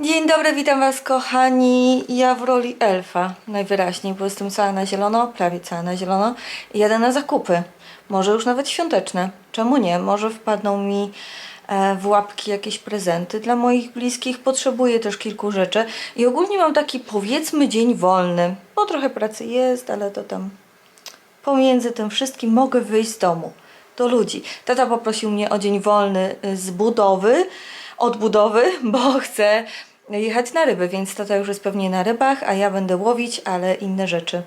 Dzień dobry, witam Was kochani. Ja w roli elfa najwyraźniej, bo jestem cała na zielono, prawie cała na zielono jadę na zakupy. Może już nawet świąteczne. Czemu nie? Może wpadną mi e, w łapki jakieś prezenty dla moich bliskich. Potrzebuję też kilku rzeczy i ogólnie mam taki powiedzmy dzień wolny, bo trochę pracy jest, ale to tam pomiędzy tym wszystkim mogę wyjść z domu do ludzi. Tata poprosił mnie o dzień wolny y, z budowy, od budowy, bo chcę jechać na ryby, więc tata już jest pewnie na rybach, a ja będę łowić, ale inne rzeczy,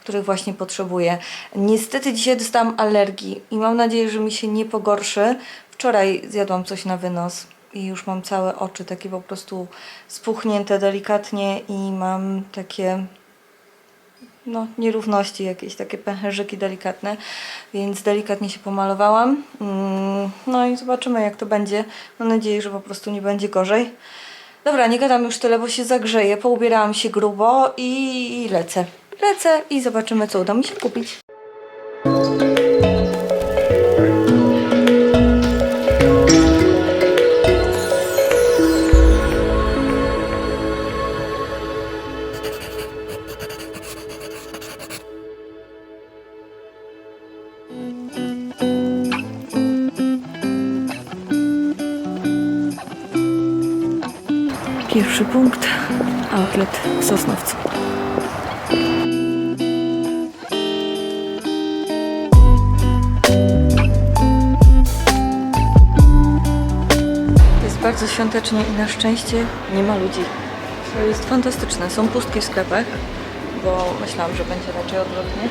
których właśnie potrzebuję. Niestety dzisiaj dostałam alergii i mam nadzieję, że mi się nie pogorszy. Wczoraj zjadłam coś na wynos i już mam całe oczy takie po prostu spuchnięte delikatnie i mam takie no, nierówności jakieś, takie pęcherzyki delikatne, więc delikatnie się pomalowałam. Mm, No i zobaczymy jak to będzie. Mam nadzieję, że po prostu nie będzie gorzej. Dobra, nie gadam już tyle, bo się zagrzeję. Poubierałam się grubo i lecę. Lecę i zobaczymy, co uda mi się kupić. Pierwszy punkt, outlet w Sosnowcu. Jest bardzo świątecznie i na szczęście nie ma ludzi. To jest fantastyczne. Są pustki w sklepach, bo myślałam, że będzie raczej odwrotnie.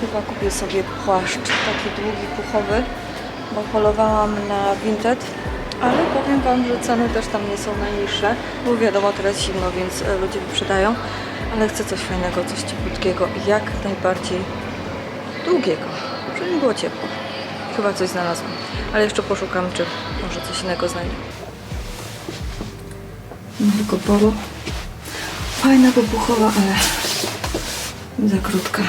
Chyba kupię sobie płaszcz taki długi, puchowy, bo polowałam na Vinted, ale powiem Wam, że ceny też tam nie są najniższe, bo wiadomo, teraz zimno, więc e, ludzie wyprzedają, ale chcę coś fajnego, coś cieplutkiego i jak najbardziej długiego, żeby mi było ciepło. Chyba coś znalazłam, ale jeszcze poszukam, czy może coś innego znajdę. Tylko polo. Fajna, popuchowa, ale za krótka.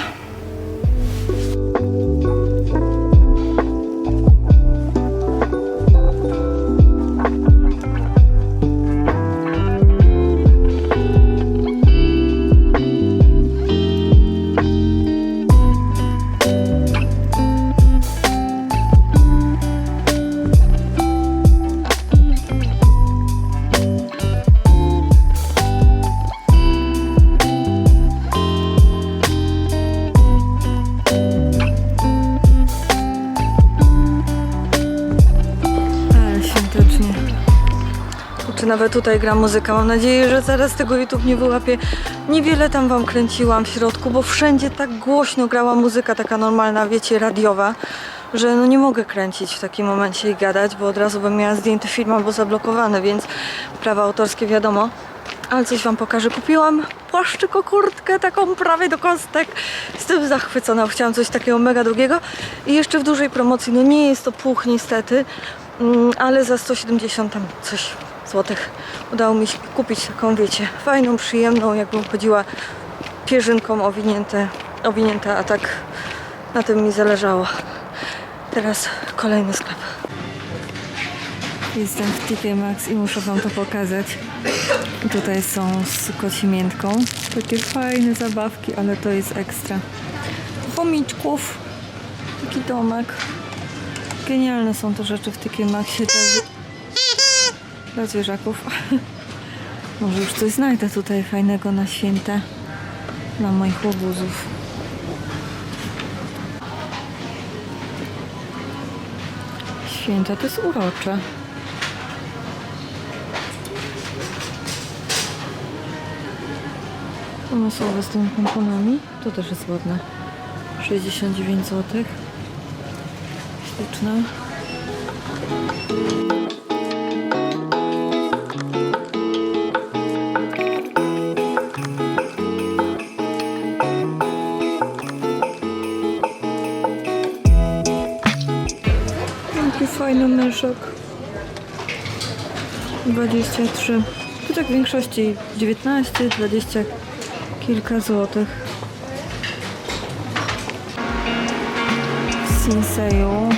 Nawet tutaj gra muzyka. Mam nadzieję, że zaraz tego YouTube nie wyłapie. Niewiele tam wam kręciłam w środku, bo wszędzie tak głośno grała muzyka taka normalna, wiecie, radiowa, że no nie mogę kręcić w takim momencie i gadać, bo od razu bym miała zdjęty film albo zablokowany, więc prawa autorskie wiadomo. Ale coś wam pokażę. Kupiłam płaszczyko kurtkę taką prawie do kostek. Jestem zachwycona. Chciałam coś takiego mega długiego. I jeszcze w dużej promocji. No nie jest to puch niestety, mm, ale za 170 tam coś złotych udało mi się kupić taką, wiecie, fajną, przyjemną, jakbym chodziła pierzynką owinięte, owinięta, a tak na tym mi zależało. Teraz kolejny sklep. Jestem w TK Maxx i muszę Wam to pokazać. Tutaj są z kocimiętką. Takie fajne zabawki, ale to jest ekstra. Chomiczków. Taki domek. Genialne są to rzeczy w TK Maxie dla zwierzaków. Może już coś znajdę tutaj fajnego na święta dla moich łobuzów. Święta to jest urocze. Pomysłowe z tymi pomponami. To też jest ładne. 69 zł. Śliczne. Fajny myszek. 23. Tu tak w większości 19, 20 kilka złotych. W Sinseju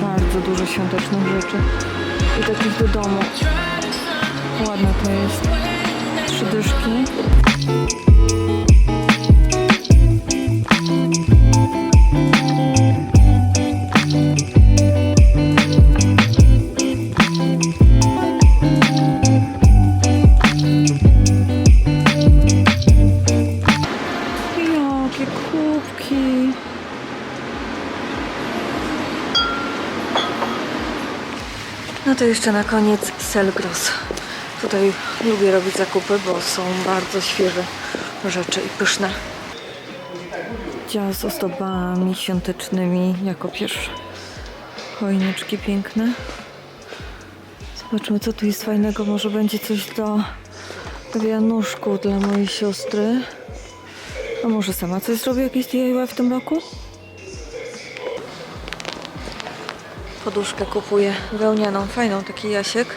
bardzo dużo świątecznych rzeczy i takich do domu. Ładne to jest. Trzy dyszki. To jeszcze na koniec Selgros. Tutaj lubię robić zakupy, bo są bardzo świeże rzeczy i pyszne. Dział z ozdobami świątecznymi jako pierwsze. Choineczki piękne. Zobaczymy, co tu jest fajnego. Może będzie coś do wianuszku dla mojej siostry. A może sama coś zrobię, jakieś DIY w tym roku? Poduszkę kupuję wełnianą, fajną, taki jasiek.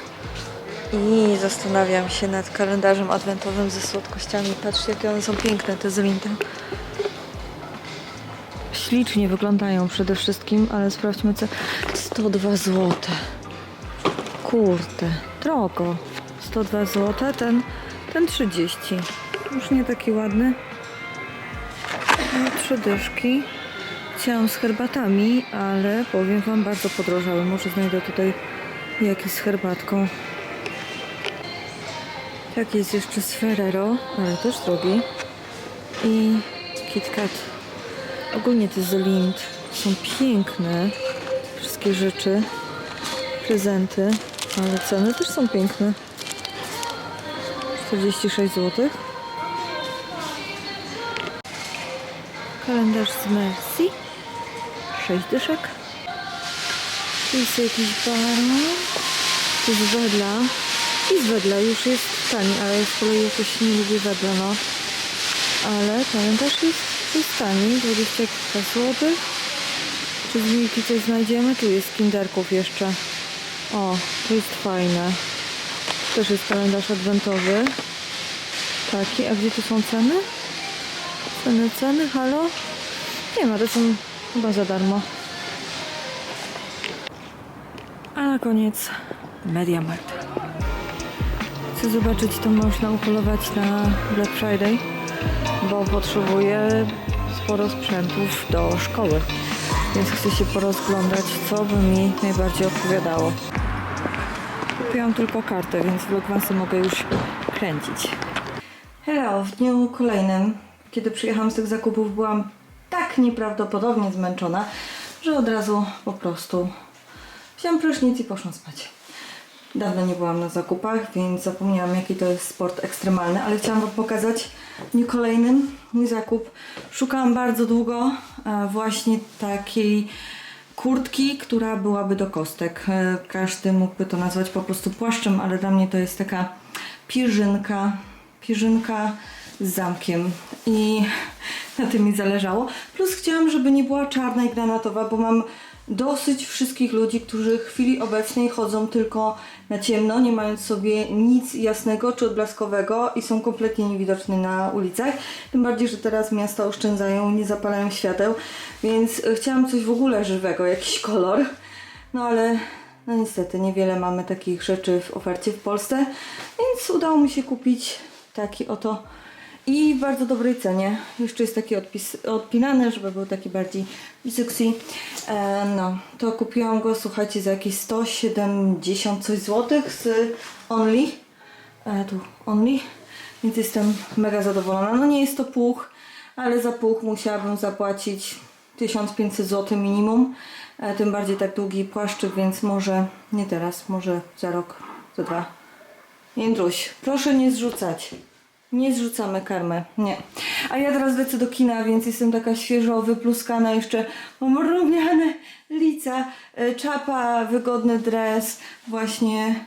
I zastanawiam się nad kalendarzem adwentowym ze słodkościami. Patrzcie, jakie one są piękne, te z lintem. Ślicznie wyglądają przede wszystkim, ale sprawdźmy co. 102 zł. Kurde, drogo. 102 zł, ten, ten 30. Już nie taki ładny. No, trzy dyszki. Chciałam z herbatami, ale powiem Wam, bardzo podrożały. Może znajdę tutaj jakiś z herbatką. Tak jest jeszcze z Ferrero, ale też drogi. I KitKat. Ogólnie te z Lind są piękne. Wszystkie rzeczy. Prezenty. Ale ceny też są piękne. 46 zł. Kalendarz z Mercy. 6 dyszek. Tu jest jakiś baron. Tu jest wedla. I z wedla już jest tani, ale z kolei jakoś nie lubię wedla, no. Ale kalendarz jest, jest tani, 20 kilka złotych. Czy z Milki coś znajdziemy? Tu jest kinderków jeszcze. O, to jest fajne. Też jest kalendarz adwentowy. Taki, a gdzie tu są ceny? Ceny, ceny, halo? Nie ma, to są chyba za darmo. A na koniec MediaMarkt. Chcę zobaczyć, to można upolować na Black Friday, bo potrzebuję sporo sprzętów do szkoły. Więc chcę się porozglądać, co by mi najbardziej odpowiadało. Kupiłam tylko kartę, więc vlogmasy mogę już kręcić. Hello, w dniu kolejnym, kiedy przyjechałam z tych zakupów, byłam tak nieprawdopodobnie zmęczona, że od razu po prostu wziąłem prysznic i poszłam spać. Dawno nie byłam na zakupach, więc zapomniałam jaki to jest sport ekstremalny, ale chciałam Wam pokazać w dniu kolejnym mój zakup. Szukałam bardzo długo e, właśnie takiej kurtki, która byłaby do kostek. E, Każdy mógłby to nazwać po prostu płaszczem, ale dla mnie to jest taka piżynka, piżynka z zamkiem i na tym mi zależało. Plus chciałam, żeby nie była czarna i granatowa, bo mam dosyć wszystkich ludzi, którzy w chwili obecnej chodzą tylko na ciemno, nie mając sobie nic jasnego czy odblaskowego i są kompletnie niewidoczni na ulicach. Tym bardziej, że teraz miasta oszczędzają, nie zapalają świateł, więc chciałam coś w ogóle żywego, jakiś kolor. No ale no niestety niewiele mamy takich rzeczy w ofercie w Polsce, więc udało mi się kupić taki oto i w bardzo dobrej cenie. Jeszcze jest taki odpis, odpinany, żeby był taki bardziej sexy. E, no, to kupiłam go, słuchajcie, za jakieś 170 coś złotych z Only. E, tu Only. Więc jestem mega zadowolona. No nie jest to puch, ale za puch musiałabym zapłacić 1500 zł minimum. E, tym bardziej tak długi płaszczyk, więc może nie teraz, może za rok, za dwa. Jędruś, proszę nie zrzucać. Nie zrzucamy karmy, nie. A ja teraz lecę do kina, więc jestem taka świeżo wypluskana, jeszcze mam rumiane lica, e, czapa, wygodny dres, właśnie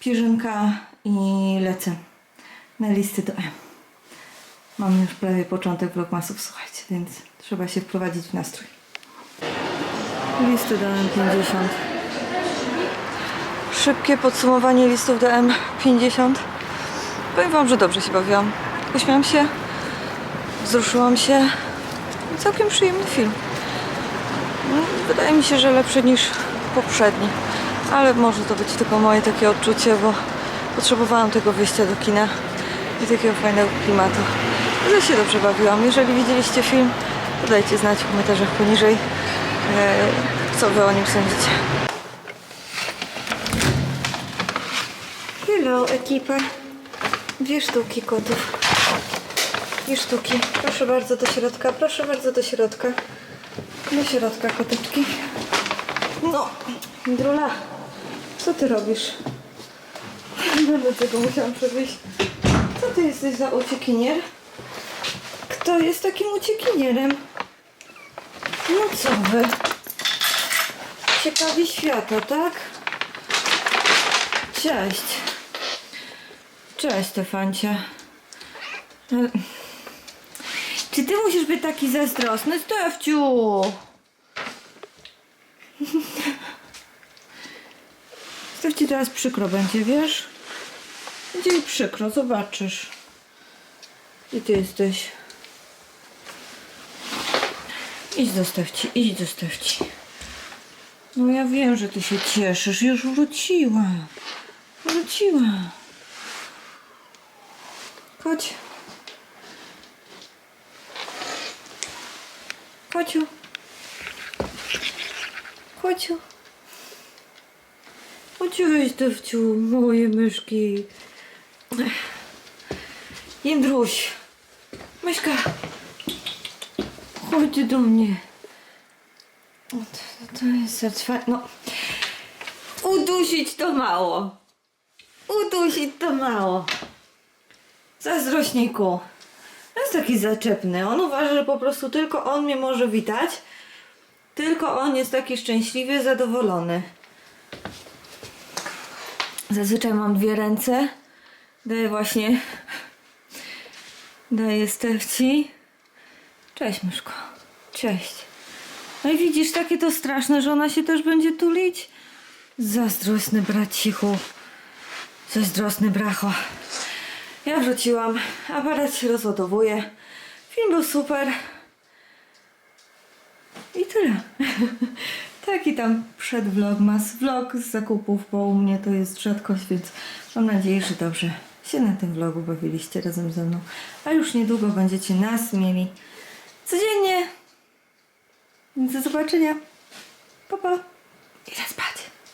pierzynka i lecę na listy do M. Mam już prawie początek vlogmasów, słuchajcie, więc trzeba się wprowadzić w nastrój. Listy do M50. Szybkie podsumowanie listów do M50. Powiem Wam, że dobrze się bawiłam. Uśmiałam się, wzruszyłam się. Całkiem przyjemny film. No, Wydaje mi się, że lepszy niż poprzedni. Ale może to być tylko moje takie odczucie, bo potrzebowałam tego wyjścia do kina i takiego fajnego klimatu. Ja się dobrze bawiłam. Jeżeli widzieliście film, dajcie znać w komentarzach poniżej, e, co wy o nim sądzicie. Hello, ekipa. Dwie sztuki kotów. Dwie sztuki. Proszę bardzo do środka, proszę bardzo do środka. Do środka, koteczki. No, Drula, co ty robisz? No dlaczego musiałam przewieźć? Co ty jesteś za uciekinier? Kto jest takim uciekinierem? No co wy? Ciekawi świata, tak? Cześć. Cześć, Stefancie. Ale- Czy ty musisz być taki zazdrosny, Stefciu? Stefci teraz przykro będzie, wiesz? Będzie jej przykro, zobaczysz. I ty jesteś. Idź zostawci, idź zostawci. No ja wiem, że ty się cieszysz. Już wróciła. Wróciła. Chodź. Chodźu. Chodźu. Chodź, Stefciu, moje myszki. Jędruś. Myszka. Chodź do mnie. O, To, to jest No. Udusić to mało. Udusić to mało. Zazdrośniku. On jest taki zaczepny. On uważa, że po prostu tylko on mnie może witać. Tylko on jest taki szczęśliwy, zadowolony. Zazwyczaj mam dwie ręce. Daję właśnie. Daję Stefci. Cześć, myszko. Cześć. No i widzisz, takie to straszne, że ona się też będzie tulić. Zazdrosny bracichu. Zazdrosny bracho. Ja wróciłam. Aparat się rozładowuje. Film był super. I tyle. Taki tam przed vlogmas. Vlog z zakupów, bo u mnie to jest rzadkość, więc mam nadzieję, że dobrze się na tym vlogu bawiliście razem ze mną. A już niedługo będziecie nas mieli codziennie. Więc do zobaczenia. Pa, pa. Idę spać.